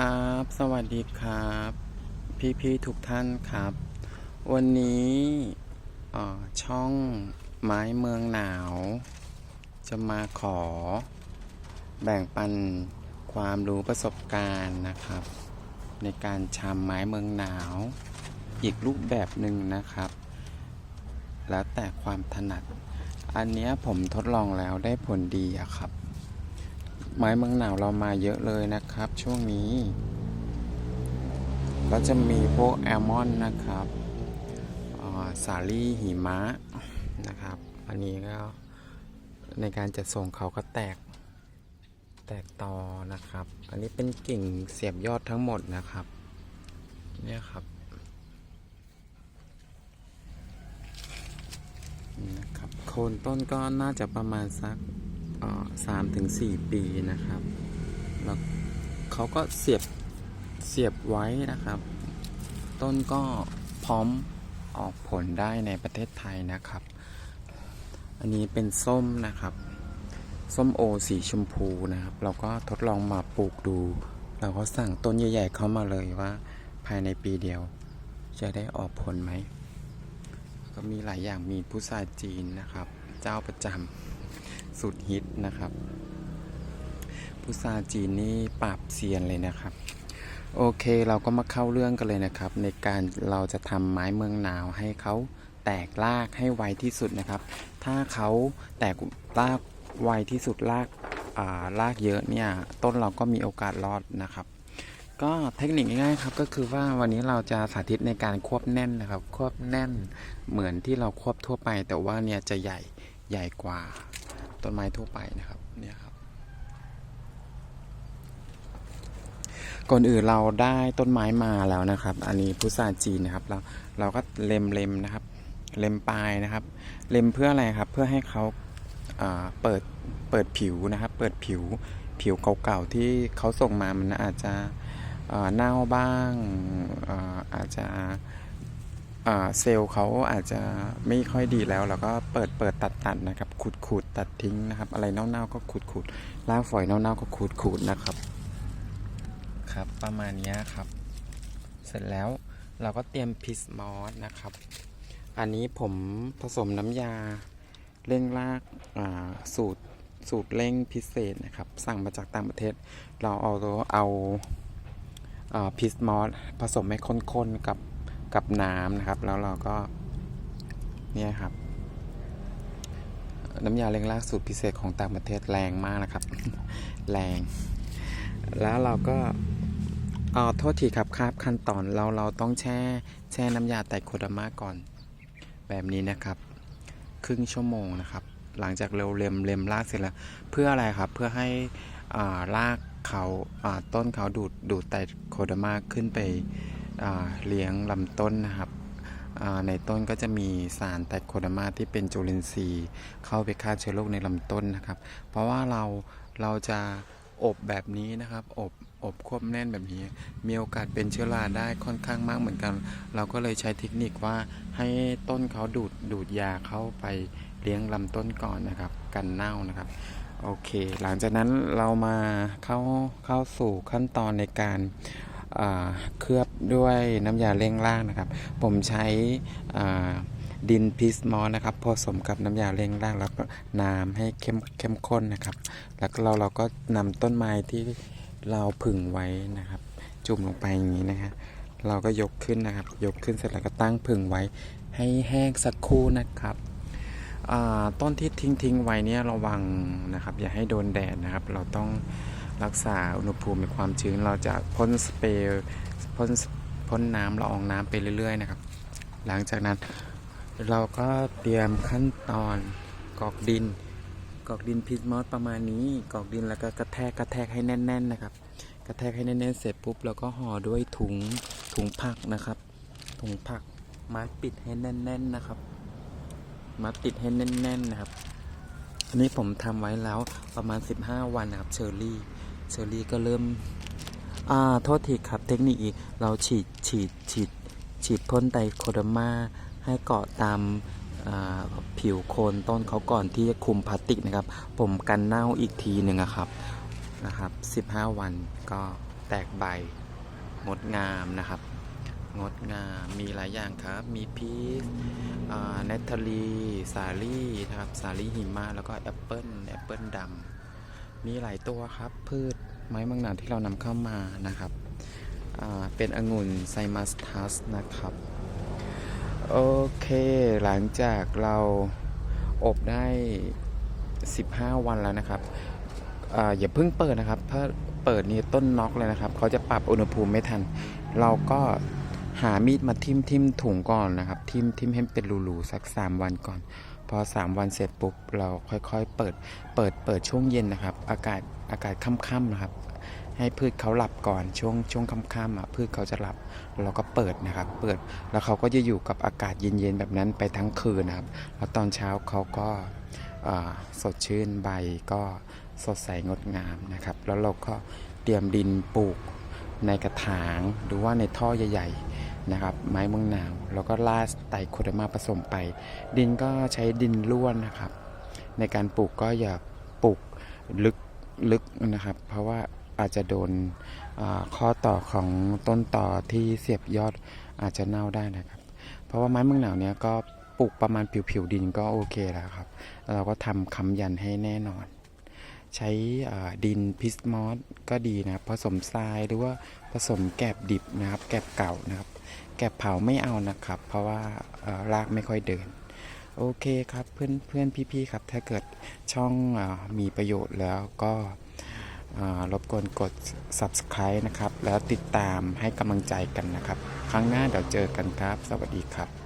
ครับ สวัสดีครับ พี่ๆทุกท่านครับ วันนี้ช่องไม้เมืองหนาว จะมาขอ แบ่งปันความรู้ประสบการณ์นะครับ ในการชำไม้เมืองหนาว อีกรูปแบบหนึ่งนะครับ แล้วแต่ความถนัด อันนี้ผมทดลองแล้วได้ผลดีอะครับ ไม้เมืองหนาวเรามาเยอะเลยนะครับ ช่วงนี้ ก็จะมีพวกแอลมอนนะครับสาลี่หิมะนะครับ อันนี้ก็ในการจัดส่งเขาก็แตกแตกตอนะครับ อันนี้เป็นกิ่งเสียบยอดทั้งหมดนะครับ เนี่ยครับนะครับ โคนต้นก็น่าจะประมาณสัก สามถึงสี่ปีนะครับ แล้วเขาก็เสียบเสียบไว้นะครับ ต้นก็พร้อมออกผลได้ในประเทศไทยนะครับ อันนี้เป็นส้มนะครับ ส้มโอสีชมพูนะครับ เราก็ทดลองมาปลูกดู เราก็สั่งต้นใหญ่ๆเข้ามาเลยว่า ภายในปีเดียว จะได้ออกผลไหม ก็มีหลายอย่างมีพุทราจีนนะครับ เจ้าประจำ สุดฮิตนะครับ พุทราจีนนี่ปราบเซียนเลยนะครับ โอเคเราก็มาเข้าเรื่องกันเลยนะครับ ในการเราจะทำไม้เมืองหนาวให้เขาแตกรากให้ไวที่สุดนะครับ ถ้าเขาแตกรากไวที่สุดราการากเยอะเนี่ยต้นเราก็มีโอกาสรอดนะครับ ก็เทคนิคง่ายๆครับก็คือว่าวันนี้เราจะสาธิตในการควบแน่นนะครับ ควบแน่นเหมือนที่เราควบทั่วไป แต่ว่าเนี่ยจะใหญ่ใหญ่กว่า ต้นไม้ทั่วไปนะครับเนี่ยครับ ก่อนอื่นเราได้ต้นไม้มาแล้วนะครับ อันนี้พุทราจีนนะครับ เราเราก็เล็มเล็มนะครับ เล็มปลายนะครับ เล็มเพื่ออะไรครับ เพื่อให้เขาเปิดเปิดผิวนะครับ เปิดผิวผิวเก่าๆที่เขาส่งมามันอาจจะเน่าบ้างอาจจะ เซลล์เขาอาจจะไม่ค่อยดีแล้วเราก็เปิดเปิดตัดตัดนะครับขูดขูดตัดทิ้งนะครับ อะไรเน่าๆก็ขูดขูดรากฝอยเน่าๆก็ขูดขูดนะครับ ครับ ประมาณนี้ครับ เสร็จแล้วเราก็เตรียมพิสมอสนะครับ อันนี้ผมผสมน้ำยาเร่งรากาสูตรสูตรเร่งพิเศษนะครับ สั่งมาจากต่างประเทศ เราเอาเอาพิสมอสผสมให้ข้นๆกับ กับน้ำนะครับ แล้วเราก็เนี่ยครับ น้ำยาเล้งรากสูตรพิเศษของต่างประเทศแรงมากนะครับ แรง แล้วเราก็เอโทษทีครับคาบขั้นตอนเราเราต้องแช่แช่น้ำยาไตโคดามาก่อน แบบนี้นะครับ ครึ่งชั่วโมงนะครับ หลังจากเราเล็มเล็มรากเสร็จแล้ว เพื่ออะไรครับ เพื่อให้อ่ารากเขาอ่าต้นเขาดูดดูดไตโคดามาขึ้นไป เลี้ยงลำต้นนะครับในต้นก็จะมีสารไตรโคดมาที่เป็นจุลินทรีย์เข้าไปฆ่าเชื้อโรคในลำต้นนะครับ เพราะว่าเราเราจะอบแบบนี้นะครับอบอบควบแน่นแบบนี้ มีโอกาสเป็นเชื้อราได้ค่อนข้างมากเหมือนกัน เราก็เลยใช้เทคนิคว่าให้ต้นเขาดูดดูดยาเข้าไปเลี้ยงลำต้นก่อนนะครับ กันเน่านะครับโอเค หลังจากนั้นเรามาเข้าเข้าสู่ขั้นตอนในการ เคลือบด้วยน้ำยาเร่งร่างนะครับ ผมใช้ดินพิสมอสนะครับผสมกับน้ำยาเร่งร่างแล้วก็น้ำให้เข้มเข้มข้นนะครับ แล้วเราเราก็นำต้นไม้ที่เราผึ่งไว้นะครับ จุ่มลงไปอย่างนี้นะฮะเราก็ยกขึ้นนะครับ ยกขึ้นเสร็จแล้วก็ตั้งผึ่งไว้ให้แห้งสักครู่นะครับต้นที่ทิ้งทิ้งไว้เนี่ยระวังนะครับ อย่าให้โดนแดดนะครับ เราต้อง รักษาอุณหภูมิในความชื้นเราจะพ่นสเปรย์พ่นพ่นน้ำละอองน้ำไปเรื่อย ๆ นะครับ หลังจากนั้นเราก็เตรียมขั้นตอนกรอกดินกรอกดินพิษมอสประมาณนี้กรอกดินแล้วก็กระแทกกระแทกให้แน่น ๆ นะครับ กระแทกให้แน่นๆเสร็จปุ๊บเราก็ห่อด้วยถุงถุงผักนะครับ ถุงผักมัดปิดให้แน่น ๆนะครับ มัดปิดให้แน่น ๆ นะครับอันนี้ผมทำไว้แล้วประมาณ 15 วันนะครับเชอร์รี่ เชอรี่ก็เริ่ม อ่า โทษทีครับ เทคนิคอีก เราฉีดฉีดฉีดฉีดพ่นไตรโคดมาให้เกาะตามผิวโคนต้นเขาก่อนที่จะคุมพลาสติกนะครับ ผมกันเน่าอีกทีหนึ่งอะครับนะครับ 15 วันก็แตกใบงดงามนะครับ งดงามมีหลายอย่างครับ มีพีชเนตาลีสาลี่นะครับ สาลี่หิมะแล้วก็แอปเปิลแอปเปิลดำมีหลายตัวครับพืช ไม้บางหนาที่เรานำเข้ามานะครับ เป็นองุ่นไซมัสทัสนะครับ โอเค หลังจากเราอบได้ 15 วันแล้วนะครับออย่าเพิ่งเปิดนะครับ ถ้าเปิดนี่ต้นน็อกเลยนะครับ เขาจะปรับอุณหภูมิไม่ทัน เราก็หามีดมาทิ่มทิมถุงก่อนนะครับ ทิมทิมให้เป็นรูๆสัก 3 วันก่อน พอ 3 วันเสร็จปุ๊บเราค่อยๆ เปิดเปิดเปิดช่วงเย็นนะครับ อากาศอากาศค่ำๆนะครับ ให้พืชเขาหลับก่อนช่วงช่วงค่ำๆอะพืชเขาจะหลับเราก็เปิดนะครับ เปิดแล้วเขาก็จะอยู่กับอากาศเย็นๆแบบนั้นไปทั้งคืนนะครับ แล้วตอนเช้าเขาก็สดชื่นใบก็สดใสงดงามนะครับ แล้วเราก็เตรียมดินปลูกในกระถางหรือว่าในท่อใหญ่ ๆ นะครับ ไม้เมืองหนาว แล้วก็ล่าไตรโคเดอร์มาผสมไป ดินก็ใช้ดินล้วนนะครับ ในการปลูกก็อย่าปลูกลึกลึกนะครับ เพราะว่าอาจจะโดนข้อต่อของต้นต่อที่เสียบยอดอาจจะเน่าได้นะครับ เพราะว่าไม้เมืองหนาวเนี้ยก็ปลูกประมาณผิวๆดินก็โอเคแล้วครับ เราก็ทำค้ำยันให้แน่นอน ใช้ดินพิสมอสก็ดีนะครับผสมทรายหรือว่าผสมแกบดิบนะครับ แกบเก่านะครับ แกบเผาไม่เอานะครับ เพราะว่ารากไม่ค่อยเดิน โอเคครับเพื่อนเพื่อนพี่ๆครับ ถ้าเกิดช่องอมีประโยชน์แล้วก็รบกวนกด subscribe นะครับ แล้วติดตามให้กำลังใจกันนะครับ ครั้งหน้าเดี๋ยวเจอกันครับ สวัสดีครับ